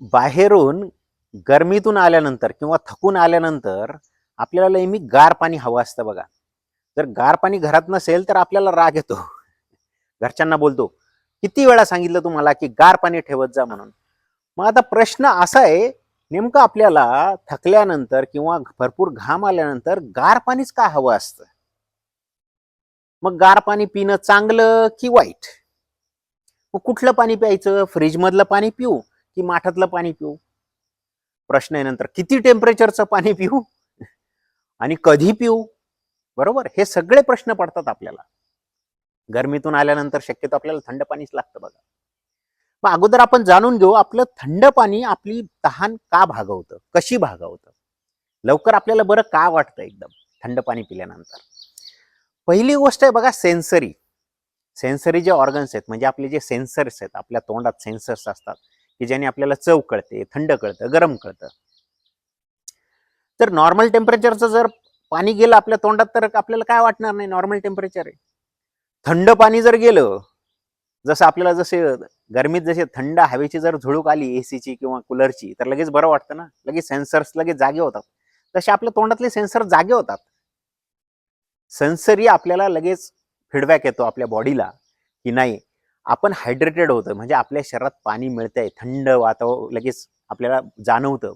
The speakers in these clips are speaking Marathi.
बाहेरून गरमीतून आल्यानंतर किंवा थकून आल्यानंतर आपल्याला नेहमी गार पाणी हवं असतं बघा. जर गार पाणी घरात नसेल तर आपल्याला राग येतो. घरच्यांना बोलतो किती वेळा सांगितलं तुम्हाला की गार पाणी ठेवत जा म्हणून? मग आता प्रश्न असा आहे नेमकं आपल्याला थकल्यानंतर किंवा भरपूर घाम आल्यानंतर गार पाणीच का हवं असतं? मग गार पाणी पिणं चांगलं की वाईट? मग कुठलं पाणी प्यायचं? फ्रीजमधलं पाणी पिऊ? की माठातलं पाणी पिऊ? प्रश्न आहे नंतर. किती टेम्परेचरचं पाणी पिऊ? आणि कधी पिऊ? बरोबर? हे सगळे प्रश्न पडतात आपल्याला. गरमीतून आल्यानंतर शक्यतो आपल्याला थंड पाणीच लागतं बघा. मग अगोदर आपण जाणून घेऊ आपलं थंड पाणी आपली तहान का भागवतं? कशी भागवतं? लवकर आपल्याला बरं का वाटतं एकदम? थंड पाणी पिल्यानंतर. पहिली गोष्ट आहे बघा सेन्सरी सेन्सरी जे ऑर्गन्स आहेत म्हणजे आपले जे सेन्सर्स आहेत आपल्या तोंडात सेन्सर्स असतात की ज्याने आपल्याला चव कळते थंड कळतं गरम कळतं. तर नॉर्मल टेम्परेचरचं जर पाणी गेलं आपल्या तोंडात तर आपल्याला काय वाटणार नाही? नॉर्मल टेम्परेचर आहे. थंड पाणी जर गेलं जसं आपल्याला जसे गरमीत जसे थंड हवेची जर झुळूक आली एसीची किंवा कूलरची तर लगेच बरं वाटतं ना? लगेच सेन्सर्स लगेच जागे होतात. तसे आपल्या तोंडातले सेन्सर जागे होतात. सेन्सरी आपल्याला लगेच फीडबॅक येतो आपल्या बॉडीला की नाही आपण हायड्रेटेड होतं. म्हणजे आपल्या शरीरात पाणी मिळतंय थंड वातावरण लगेच आपल्याला जाणवतं.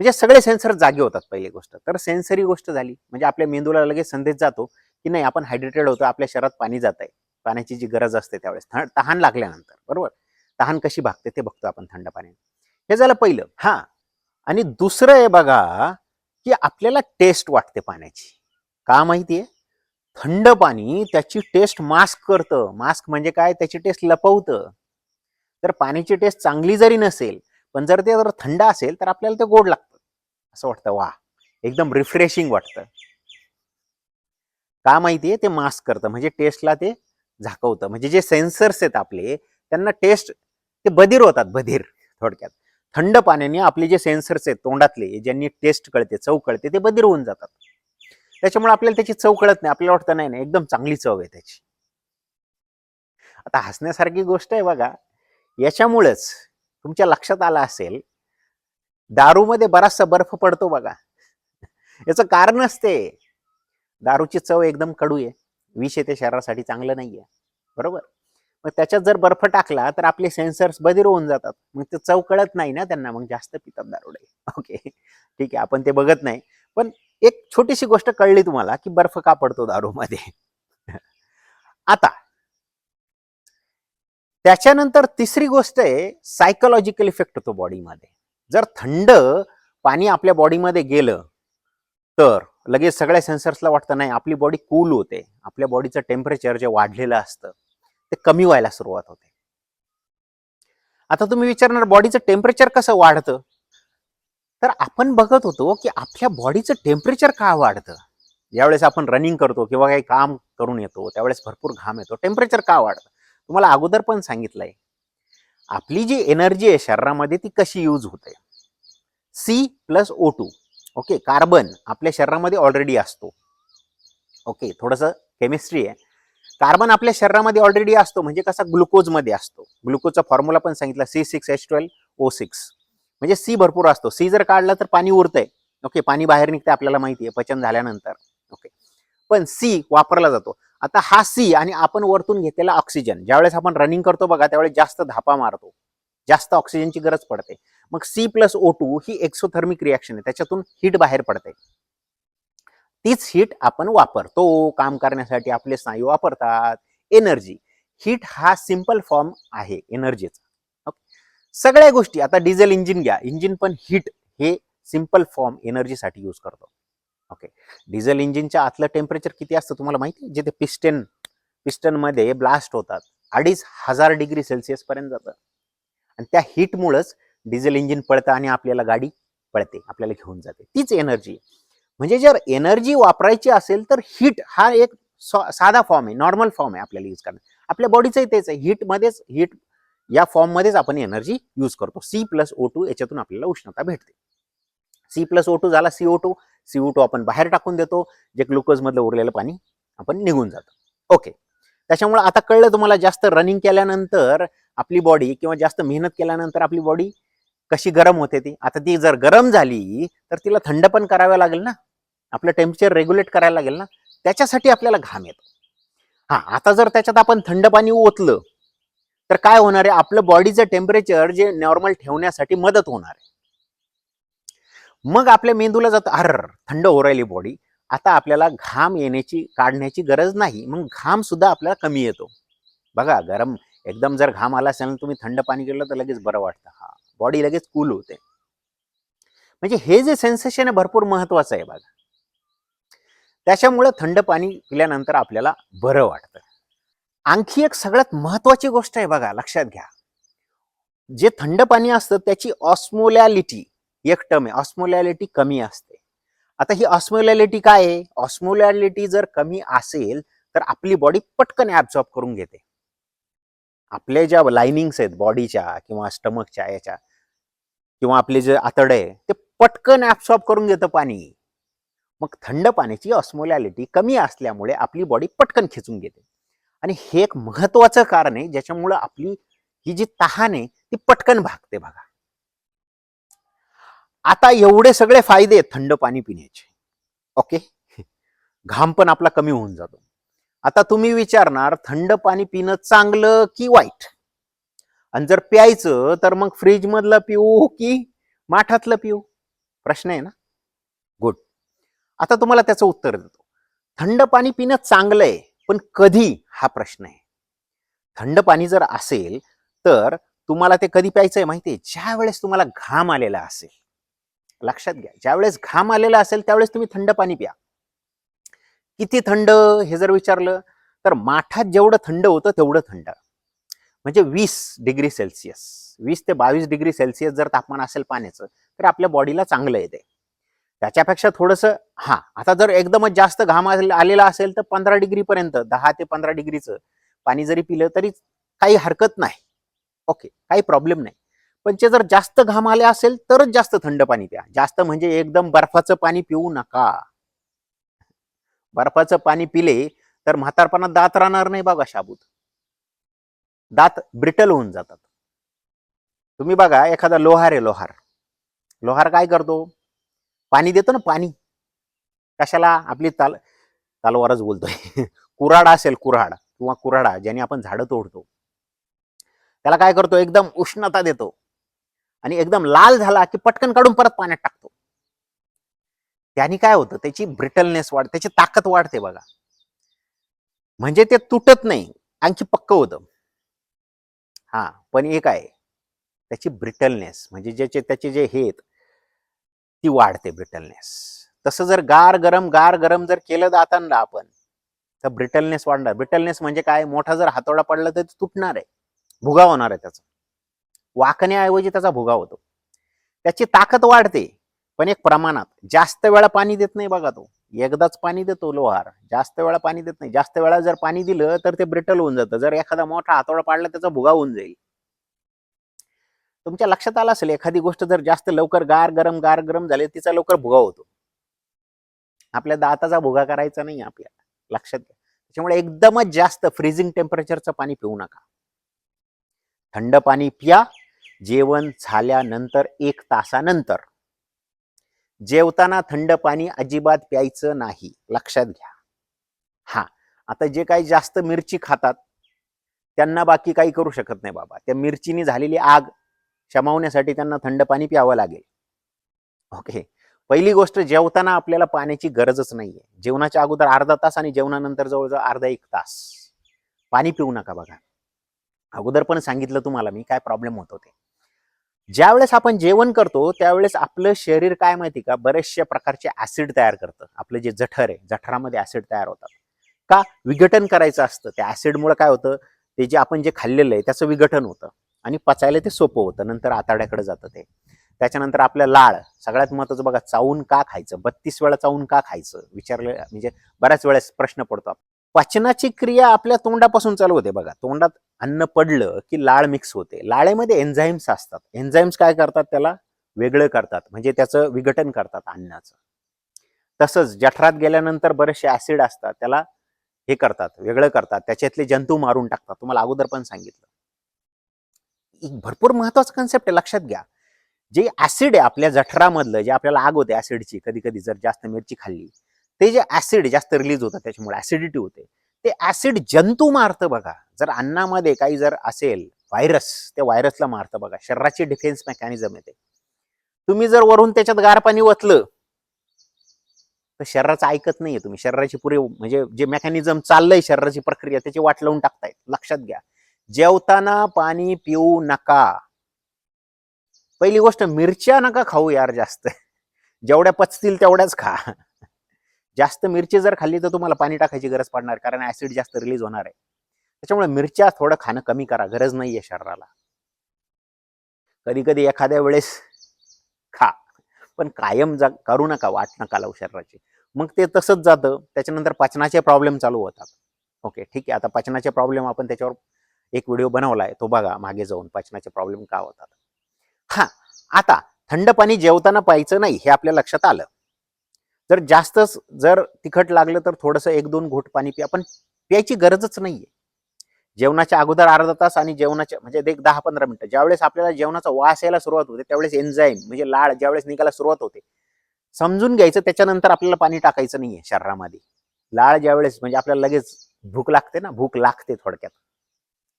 म्हणजे सगळे सेन्सर जागे होतात पहिली गोष्ट. तर सेन्सरी गोष्ट झाली. म्हणजे आपल्या मेंदूला लगेच संदेश जातो की नाही आपण हायड्रेटेड होतो आपल्या शरीरात पाणी जात आहे पाण्याची जी गरज असते त्यावेळेस. तहान लागल्यानंतर. बरोबर? तहान कशी भागते ते बघतो आपण थंड पाण्याने. हे झालं पहिलं. हा. आणि दुसरं आहे बघा की आपल्याला टेस्ट वाटते पाण्याची. का माहितीये? थंड पाणी त्याची टेस्ट मास्क करतं. मास्क म्हणजे काय? त्याची टेस्ट लपवतं. तर पाण्याची टेस्ट चांगली जरी नसेल पण जर ते जर थंड असेल तर आपल्याला ते गोड लागतं. असं वाटतं. वा एकदम रिफ्रेशिंग वाटतं. का माहितीये? ते मास्क करतं. म्हणजे टेस्टला ते झाकवतं. म्हणजे जे सेन्सर्स आहेत आपले त्यांना टेस्ट ते बधीर होतात बधीर थोडक्यात. थंड पाण्याने आपले जे सेन्सर्स आहेत तोंडातले ज्यांनी टेस्ट कळते चव कळते ते बधीर होऊन जातात. त्याच्यामुळे आपल्याला त्याची चव कळत नाही. आपल्याला वाटतं नाही नाही एकदम चांगली चव आहे त्याची. आता हसण्यासारखी गोष्ट आहे बघा. याच्यामुळेच तुमच्या लक्षात आलं असेल दारूमध्ये बराचसा बर्फ पडतो बघा. याचं कारण असते दारूची चव एकदम कडू आहे. विष ते शरीरासाठी चांगलं नाहीये बरोबर? मग त्याच्यात जर बर्फ टाकला तर आपले सेन्सर्स बधीर होऊन जातात. मग ते चव कळत नाही ना त्यांना मग जास्त पितात दारुडे. ओके? ठीक आहे आपण ते बघत नाही. पण एक छोटीशी गोष्ट कळली तुम्हाला की बर्फ का पडतो दारूमध्ये? आता त्याच्यानंतर तिसरी गोष्ट आहे सायकोलॉजिकल इफेक्ट होतो बॉडीमध्ये जर थंड पाणी आपल्या बॉडीमध्ये गेलं तर लगेच सगळ्या सेन्सर्सला वाटतं नाही आपली बॉडी कूल होते. आपल्या बॉडीचं टेम्परेचर जे वाढलेलं असतं ते कमी व्हायला सुरुवात होते. आता तुम्ही विचारणार बॉडीचं टेम्परेचर कसं वाढतं? तर आपण बघत होतो की आपल्या बॉडीचं टेम्परेचर का वाढतं? ज्यावेळेस आपण रनिंग करतो किंवा काही काम करून येतो त्यावेळेस भरपूर घाम येतो. टेम्परेचर का वाढतं? तुम्हाला अगोदर पण सांगितलंय. आपली जी एनर्जी आहे शरीरामध्ये ती कशी यूज होते? C plus O two okay carbon आपल्या शरीरामध्ये ऑलरेडी असतो. ओके थोडंसं केमिस्ट्री आहे. कार्बन आपल्या शरीरामध्ये ऑलरेडी असतो. म्हणजे कसा ग्लुकोजमध्ये असतो. ग्लुकोजचा फॉर्म्युला पण सांगितला. C six H twelve O six म्हणजे सी भरपूर असतो. सी जर काढला तर पाणी उरतंय. ओके पाणी बाहेर निघते आपल्याला माहिती आहे पचन झाल्यानंतर. ओके. पण सी वापरला जातो. आता हा सी आणि आपण वरतून घेतलेला ऑक्सिजन ज्यावेळेस आपण रनिंग करतो बघा त्यावेळेस जास्त धापा मारतो. जास्त ऑक्सिजनची गरज पडते. मग सी प्लस ओ टू ही एक्सोथर्मिक रिॲक्शन आहे. त्याच्यातून हीट बाहेर पडते. तीच हीट आपण वापरतो. काम करण्यासाठी आपले स्नायू वापरतात. एनर्जी हीट हा सिंपल फॉर्म आहे. एनर्जीचा सगळ्या गोष्टी. आता डिझेल इंजिन घ्या. इंजिन पण हीट. हे सिंपल फॉर्म एनर्जीसाठी यूज करतो. ओके डिझेल इंजिनच्या आतलं टेम्परेचर किती असतं तुम्हाला माहिती? आहे? जे पिस्टन पिस्टनमध्ये ब्लास्ट होतात अडीच हजार डिग्री सेल्सिअस पर्यंत जातं. आणि त्या हीटमुळंच डिझेल इंजिन पळतं आणि आपल्याला गाडी पळते आपल्याला घेऊन जाते. तीच एनर्जी. म्हणजे जर एनर्जी वापरायची असेल तर हीट हा एक साधा फॉर्म आहे. नॉर्मल फॉर्म आहे आपल्याला यूज करणं आपल्या बॉडीचंही तेच आहे. हीटमध्येच हीट या फॉर्ममध्येच आपण एनर्जी यूज करतो. सी प्लस ओ टू याच्यातून आपल्याला उष्णता भेटते. सी प्लस ओ टू झाला C O two C O two आपण बाहेर टाकून देतो जे ग्लुकोजमधलं उरलेलं पाणी आपण निघून जातं. ओके त्याच्यामुळे आता कळलं तुम्हाला जास्त रनिंग केल्यानंतर आपली बॉडी किंवा जास्त मेहनत केल्यानंतर आपली बॉडी कशी गरम होते ती? आता ती जर गरम झाली तर तिला थंड पण करावं लागेल ना? आपलं टेम्परेचर रेग्युलेट करायला लागेल ना? त्याच्यासाठी आपल्याला घाम येतो. हा आता जर त्याच्यात आपण थंड पाणी ओतलं तर काय होणार आहे? आपलं बॉडीचं टेम्परेचर जे नॉर्मल ठेवण्यासाठी मदत होणार आहे. मग आपल्या मेंदूला जात अर थंड हो राहिली बॉडी आता आपल्याला घाम येण्याची काढण्याची गरज नाही. मग घाम सुद्धा आपल्याला कमी येतो. बघा गरम एकदम जर घाम आला असेल तुम्ही थंड पाणी केलं तर लगेच बरं वाटतं. हा बॉडी लगेच कूल होते. म्हणजे हे जे सेन्सेशन आहे भरपूर महत्वाचं आहे बघा. त्याच्यामुळे थंड पाणी पिल्यानंतर आपल्याला बरं वाटतं. आणखी एक सगळ्यात महत्वाची गोष्ट आहे बघा लक्षात घ्या. जे थंड पाणी असतं त्याची ऑस्मोलॅलिटी एक टर्म आहे. ऑस्मोलॅलिटी कमी असते. आता ही ऑस्मोलॅलिटी काय आहे? ऑस्मोलॅलिटी जर कमी असेल तर आपली बॉडी पटकन ऍब्झॉर्ब करून घेते. आपल्या ज्या लाइनिंग्स आहेत बॉडीच्या किंवा स्टमकच्या याच्या किंवा आपले जे आतडे आहे ते पटकन ऍब्सॉर्ब करून घेतं पाणी. मग थंड पाण्याची ऑस्मोलॅलिटी कमी असल्यामुळे आपली बॉडी पटकन खेचून घेते. आणि हे एक महत्वाचं कारण आहे ज्याच्यामुळं आपली ही जी तहान आहे ती पटकन भागते बघा. आता एवढे सगळे फायदे आहेत थंड पाणी पिण्याचे. ओके? घाम पण आपला कमी होऊन जातो. आता तुम्ही विचारणार थंड पाणी पिणं चांगलं की वाईट? आणि जर प्यायचं तर मग फ्रीज मधलं पिऊ की माठातलं पिऊ? प्रश्न आहे ना? गुड आता तुम्हाला त्याचं उत्तर देतो. थंड पाणी पिणं चांगलं आहे पण कधी हा प्रश्न आहे? थंड पाणी जर असेल तर तुम्हाला ते कधी प्यायचं आहे माहिती आहे ज्या वेळेस तुम्हाला घाम आलेला असेल. लक्षात घ्या ज्यावेळेस घाम आलेला असेल त्यावेळेस तुम्ही थंड पाणी प्या. किती थंड हे जर विचारलं तर माठात जेवढं थंड होतं तेवढं थंड. म्हणजे वीस डिग्री सेल्सिअस वीस ते बावीस डिग्री सेल्सिअस जर तापमान असेल पाण्याचं तर आपल्या बॉडीला चांगलं येते त्याच्यापेक्षा थोडंसं हा आता जर एकदमच जास्त घाम आलेला असेल तर पंधरा डिग्रीपर्यंत दहा ते पंधरा डिग्रीचं पाणी जरी पिलं तरी काही हरकत नाही. ओके काही प्रॉब्लेम नाही. पण ते जर जास्त घाम आले असेल तरच जास्त थंड पाणी प्या. जास्त म्हणजे एकदम बर्फाचं पाणी पिऊ नका. बर्फाचं पाणी पिले तर म्हातारपणात दात राहणार नाही बघा शाबूत. दात ब्रिटल होऊन जातात. तुम्ही बघा एखादा लोहार आहे लोहार. लोहार काय करतो? पाणी देतो ना पाणी. कशाला? आपली ताल तालवारच बोलतोय. कुऱ्हाड असेल कुऱ्हाड किंवा कुऱ्हाडा ज्याने आपण झाडं तोडतो. त्याला काय करतो? एकदम उष्णता देतो. आणि एकदम लाल झाला की पटकन काढून परत पाण्यात टाकतो. त्याने काय होतं? त्याची ब्रिटलनेस वाढ त्याची ताकद वाढते बघा. म्हणजे ते तुटत नाही. आणखी पक्क होतं. हा पण एक आहे. त्याची ब्रिटलनेस म्हणजे ज्याचे त्याचे जे हे आहेत ती वाढते ब्रिटलनेस. तसं जर गार गरम गार गरम जर केलं दातांना आपण तर ब्रिटलनेस वाढणार. ब्रिटलनेस म्हणजे काय? मोठा जर हातोडा पडला तर तुटणार आहे. भुगा होणार आहे त्याचा. वाकण्याऐवजी त्याचा भुगा होतो. त्याची ताकद वाढते पण एक प्रमाणात. जास्त वेळा पाणी देत नाही बघा तो. एकदाच पाणी देतो लोहार. जास्त वेळा पाणी देत नाही. जास्त वेळा जर पाणी दिलं तर ते ब्रिटल होऊन जातं. जर एखादा मोठा हातोडा पाडला त्याचा भुगा होऊन जाईल. तुमच्या लक्षात आलं असेल एखादी गोष्ट जर जास्त लवकर गार गरम गार गरम झाली तिचा लवकर भुगा होतो. आपल्या दाताचा भुगा करायचा नाही आपल्याला लक्षात घ्या. त्याच्यामुळे एकदमच जास्त फ्रीजिंग टेम्परेचरचं पाणी पिऊ नका. थंड पाणी पिया जेवण झाल्यानंतर एक तासानंतर. जेवताना थंड पाणी अजिबात प्यायचं नाही लक्षात घ्या. हा आता जे काही जास्त मिरची खातात त्यांना बाकी काही करू शकत नाही बाबा. त्या मिरचीने झालेली आग शमावण्यासाठी त्यांना थंड पाणी प्यावं लागेल. ओके पहिली गोष्ट जेवताना आपल्याला पाण्याची गरजच नाहीये. जेवणाच्या अगोदर अर्धा तास आणि जेवणानंतर जवळजवळ अर्धा एक तास. पाणी पिऊ नका बघा. अगोदर पण सांगितलं तुम्हाला मी काय प्रॉब्लेम होत होते. ज्यावेळेस आपण जेवण करतो त्यावेळेस आपलं शरीर काय माहिती का बरेचशा प्रकारचे ऍसिड तयार करतं. आपलं जे जठर आहे जठरामध्ये ऍसिड तयार होतात. का? विघटन करायचं असतं. त्या ऍसिडमुळे काय होतं? ते जे आपण जे खाल्लेलं आहे त्याचं विघटन होतं. आणि पचायला ते सोपं होतं. नंतर आताड्याकडे जातं ते. त्याच्यानंतर आपलं लाळ. सगळ्यात महत्वाचं बघा चावून का खायचं? बत्तीस वेळा चावून का खायचं? विचारलं म्हणजे बऱ्याच वेळेस प्रश्न पडतो पचनाची क्रिया आपल्या तोंडापासून चालू होते बघा. तोंडात अन्न पडलं की लाळ मिक्स होते. लाळेमध्ये एन्झाईम्स असतात. एन्झाईम्स काय करतात त्याला? वेगळं करतात. म्हणजे त्याचं विघटन करतात अन्नाचं. तसंच जठरात गेल्यानंतर बरेचसे ऍसिड असतात. त्याला हे करतात. वेगळं करतात. त्याच्यातले जंतू मारून टाकतात. तुम्हाला अगोदर पण सांगितलं. एक भरपूर महत्त्वाचा कन्सेप्ट आहे लक्षात घ्या. जे ऍसिड आहे आपल्या जठरामधलं जे आपल्याला आग होते ऍसिडची कधी कधी जर जास्त मिरची खाल्ली ते जे ऍसिड जास्त रिलीज होतं त्याच्यामुळे ऍसिडिटी होते. ते ऍसिड जंतू मारतं बघा. जर अन्नामध्ये काही जर असेल व्हायरस त्या व्हायरसला मारतं बघा. शरीराची डिफेन्स मेकॅनिझम येते तुम्ही जर वरून त्याच्यात गार पाणी ओतलं तर शरीराचं ऐकत नाहीये तुम्ही. शरीराची पुरे म्हणजे जे मेकॅनिझम चाललंय शरीराची प्रक्रिया त्याची वाट लावून टाकतायत. लक्षात घ्या. जेवताना पाणी पिऊ नका. पहिली गोष्ट मिरच्या नका खाऊ यार जास्त. जेवढ्या पचतील तेवढ्याच खा. जास्त मिरची जर खाल्ली तर तुम्हाला पाणी टाकायची गरज पडणार कारण ऍसिड जास्त रिलीज होणार आहे. त्याच्यामुळे मिरच्या थोडं खाणं कमी करा गरज नाहीये शरीराला. कधी कधी एखाद्या वेळेस खा पण कायम जा करू नका वाट नका लावू शरीराची. मग ते तसंच जातं. त्याच्यानंतर पचनाचे प्रॉब्लेम चालू होतात. ओके ठीक आहे. आता पचनाचे प्रॉब्लेम आपण त्याच्यावर एक व्हिडिओ बनवला आहे तो बघा मागे जाऊन पचनाचे प्रॉब्लेम का होतात. हा आता थंड पाणी जेवताना प्यायचं नाही हे आपल्या लक्षात आलं. जर जास्तच जर तिखट लागलं तर थोडंसं एक दोन घोट पाणी प्या पण प्यायची गरजच नाहीये. जेवणाच्या अगोदर अर्धा तास आणि जेवणाच्या म्हणजे एक दहा पंधरा मिनटं ज्यावेळेस आपल्याला जेवणाचा वास यायला सुरुवात होते त्यावेळेस एन्झाईम म्हणजे लाळ ज्यावेळेस निघायला सुरुवात होते समजून घ्यायचं त्याच्यानंतर आपल्याला पाणी टाकायचं नाहीये शरीरामध्ये. लाळ ज्यावेळेस म्हणजे आपल्याला लगेच भूक लागते ना भूक लागते थोडक्यात.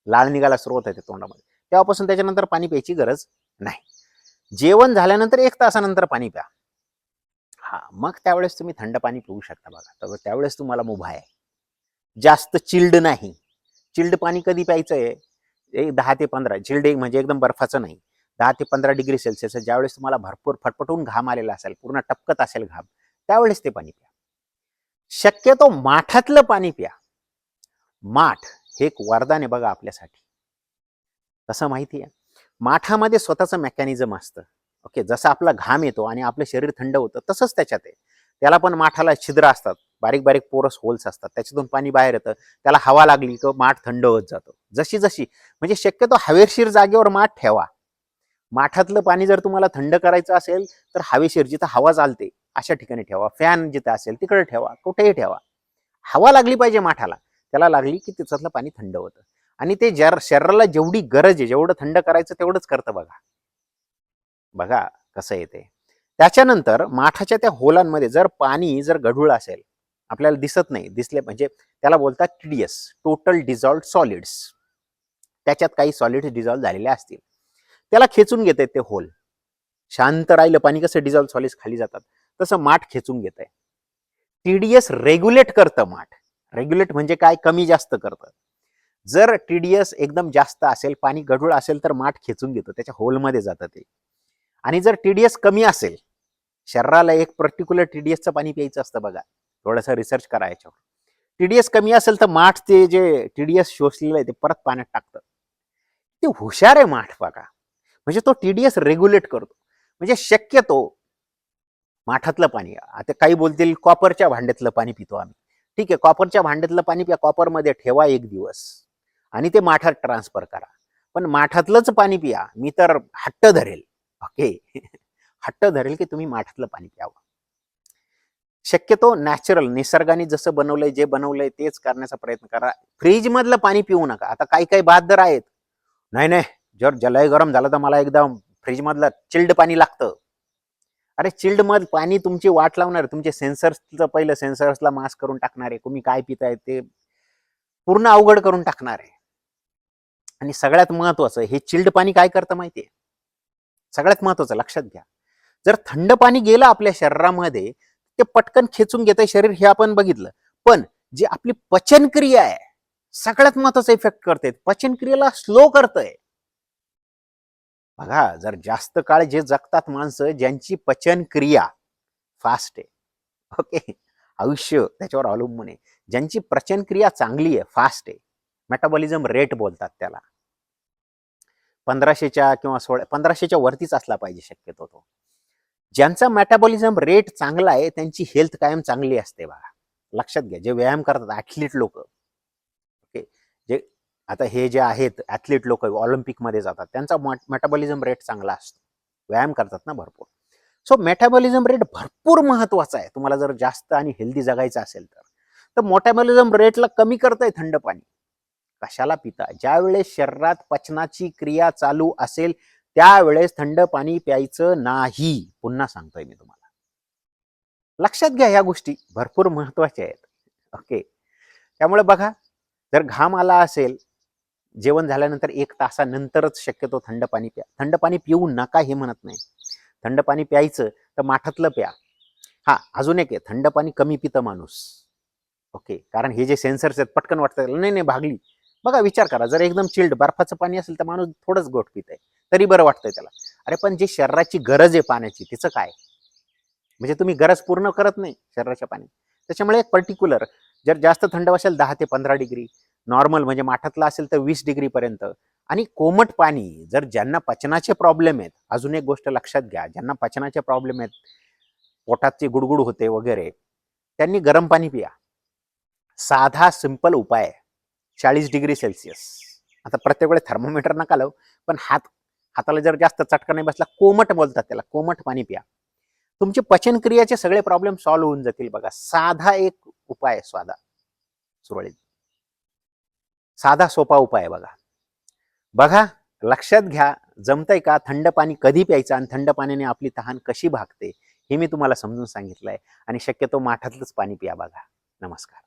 लाळ निघायला सुरुवात होते तोंडामध्ये. तेव्हापासून त्याच्यानंतर पाणी प्यायची गरज नाही. जेवण झाल्यानंतर एक तासानंतर पाणी प्या. हा मग त्यावेळेस तुम्ही थंड पाणी पिऊ शकता बघा. तर त्यावेळेस तुम्हाला मुभा आहे. जास्त चिल्ड नाही. चिल्ड पाणी कधी प्यायचं आहे? एक दहा ते पंधरा. चिल्ड म्हणजे एकदम बर्फाचं नाही. दहा ते पंधरा डिग्री सेल्सिअस ज्यावेळेस तुम्हाला भरपूर फटफटून घाम आलेला असेल पूर्ण टपकत असेल घाम त्यावेळेस ते पाणी प्या. शक्यतो माठातलं पाणी प्या. माठ हे एक वरदान आहे बघा आपल्यासाठी. कसं माहिती आहे. माठामध्ये स्वतःचं मेकॅनिझम असतं. ओके जसं आपला घाम येतो आणि आपलं शरीर थंड होतं तसंच त्याच्यात आहे. त्याला पण माठाला छिद्र असतात. बारीक बारीक पोरस होल्स असतात. त्याच्यातून पाणी बाहेर येतं. त्याला हवा लागली की माठ थंड होत जातो. जशी जशी. म्हणजे शक्यतो हवेशीर जागेवर माठ ठेवा. माठातलं पाणी जर तुम्हाला थंड करायचं असेल तर हवेशीर जिथं हवा चालते अशा ठिकाणी ठेवा. फॅन जिथं असेल तिकडे ठेवा. कुठेही ठेवा. हवा लागली पाहिजे माठाला. त्याला लागली की त्याच्यातलं पाणी थंड होतं. आणि ते जर शरीराला जेवढी गरज आहे जेवढं थंड करायचं तेवढंच करतं बघा. बघा कसं येते त्याच्यानंतर माठाच्या त्या होलांमध्ये जर पाणी जर गढूळ असेल आपल्याला दिसत नाही दिसले म्हणजे त्याला बोलतात टीडीएस टोटल डिझॉल्ड सॉलिड्स. त्याच्यात काही सॉलिड्स डिझॉल्व झालेले असतील. त्याला खेचून घेत ते होल. शांत राहिलं पाणी कसं डिझॉल्व सॉलिड्स खाली जातात तसं माठ खेचून घेत आहे टीडीएस रेग्युलेट करतं माठ. रेग्युलेट म्हणजे काय? कमी जास्त करतं जर टीडीएस एकदम जास्त असेल पाणी गढूळ असेल तर माठ खेचून घेतं. त्याच्या होलमध्ये जातं ते. आणि जर टीडीएस कमी असेल शरीराला एक पर्टिक्युलर टीडीएसचं पाणी प्यायचं असतं बघा. थोडंसं रिसर्च करा याच्यावर. टीडीएस कमी असेल तर माठ ते जे टीडीएस शोषलेलं आहे ते परत पाण्यात टाकतं. ते हुशार आहे माठ बघा. म्हणजे तो टीडीएस रेग्युलेट करतो. म्हणजे शक्यतो माठातलं पाणी आता काही बोलतील कॉपरच्या भांड्यातलं पाणी पितो आम्ही. ठीक आहे कॉपरच्या भांड्यातलं पाणी प्या कॉपरमध्ये ठेवा एक दिवस. आणि ते माठात ट्रान्सफर करा. पण माठातलंच पाणी पिया मी तर हट्ट धरेल. ओके हट्ट धरेल की तुम्ही माठातलं पाणी प्यावं. शक्यतो नॅचरल निसर्गाने जसं बनवलंय जे बनवलंय तेच करण्याचा प्रयत्न करा. फ्रीज मधलं पाणी पिऊ नका. आता काही काही बहादर आहेत. नाही नाही जर जलय गरम झालं तर मला एकदम फ्रीज मधलं चिल्ड पाणी लागतं. अरे चिल्ड मध पाणी तुमची वाट लावणार तुमचे सेन्सर्सचं पहिलं सेन्सर्सला मास्क करून टाकणार आहे. तुम्ही काय पिताय ते पूर्ण अवघड करून टाकणार आहे. आणि सगळ्यात महत्वाचं हे चिल्ड पाणी काय करतं माहितीये? सगळ्यात महत्वाचं लक्षात घ्या. जर थंड पाणी गेलं आपल्या शरीरामध्ये ते पटकन खेचून घेतं शरीर हे आपण बघितलं. पण जी आपली पचनक्रिया आहे सगळ्यात महत्त्वाचा इफेक्ट करते पचनक्रियेला स्लो करतंय. बघा जर जास्त काळ जे जगतात माणसं ज्यांची पचनक्रिया फास्ट आहे ओके आयुष्य त्याच्यावर अवलंबून आहे. ज्यांची पचनक्रिया चांगली आहे फास्ट आहे. मेटाबॉलिझम रेट बोलतात त्याला. पंधराशेच्या किंवा सोळा पंधराशेच्या वरतीच असला पाहिजे शक्यतो तो. ज्यांचा मेटाबॉलिझम रेट चांगला आहे त्यांची हेल्थ कायम चांगली असते बघा. लक्षात घ्या जे व्यायाम करतात ॲथलीट लोक ओके जे आता हे जे आहेत ऍथलीट लोक ऑलिम्पिकमध्ये जातात त्यांचा मेटाबॉलिझम रेट चांगला असतो. व्यायाम करतात ना भरपूर. सो मेटाबॉलिझम रेट भरपूर महत्त्वाचा आहे. तुम्हाला जर जास्त आणि हेल्दी जगायचं असेल तर. तर मोटॅबॉलिझम रेटला कमी करताय थंड पाणी. कशाला पिता? ज्यावेळेस शरीरात पचनाची क्रिया चालू असेल त्यावेळेस थंड पाणी प्यायचं नाही. पुन्हा सांगतोय मी तुम्हाला. लक्षात घ्या ह्या गोष्टी. भरपूर महत्त्वाच्या आहेत. ओके त्यामुळे बघा जर घाम आला असेल जेवण झाल्यानंतर एक तासानंतरच शक्यतो थंड पाणी प्या. थंड पाणी पिऊ नका हे म्हणत नाही. थंड पाणी प्यायचं तर माठातलं प्या. हा अजून एक आहे थंड पाणी कमी पितं माणूस. ओके कारण हे जे सेन्सर्स आहेत पटकन वाटतं नाही नाही भागली. बघा विचार करा जर एकदम चिल्ड बर्फाचं पाणी असेल तर माणूस थोडंच गोठ पित आहे तरी बरं वाटतंय त्याला. अरे पण जे शरीराची गरज आहे पाण्याची तिचं काय? म्हणजे तुम्ही गरज पूर्ण करत नाही शरीराच्या पाणी. त्याच्यामुळे एक पर्टिक्युलर जर जास्त थंड असेल दहा ते पंधरा डिग्री नॉर्मल म्हणजे माठातला असेल तर वीस डिग्री पर्यंत. आणि कोमट पाणी जर ज्यांना पचनाचे प्रॉब्लेम आहेत अजून एक गोष्ट लक्षात घ्या ज्यांना पचनाचे प्रॉब्लेम आहेत पोटाची गुडगुड होते वगैरे त्यांनी गरम पाणी पिया. साधा सिंपल उपाय चाळीस डिग्री सेल्सिअस आता प्रत्येक वेळेस थर्मोमीटर नका लावू पण हात हाताला जर जास्त चटका नाही बसला कोमट बोलतात त्याला कोमट पाणी प्या. तुमचे पचनक्रियाचे सगळे प्रॉब्लेम सॉल्व्ह होऊन जातील बघा. साधा एक उपाय साधा. सुरळीत. साधा सोपा उपाय आहे बघा. बघा लक्षात घ्या जमतंय का? थंड पाणी कधी प्यायचं आणि थंड पाण्याने आपली तहान कशी भागते हे मी तुम्हाला समजून सांगितलंय आणि शक्यतो माठातलंच पाणी प्या बघा. नमस्कार.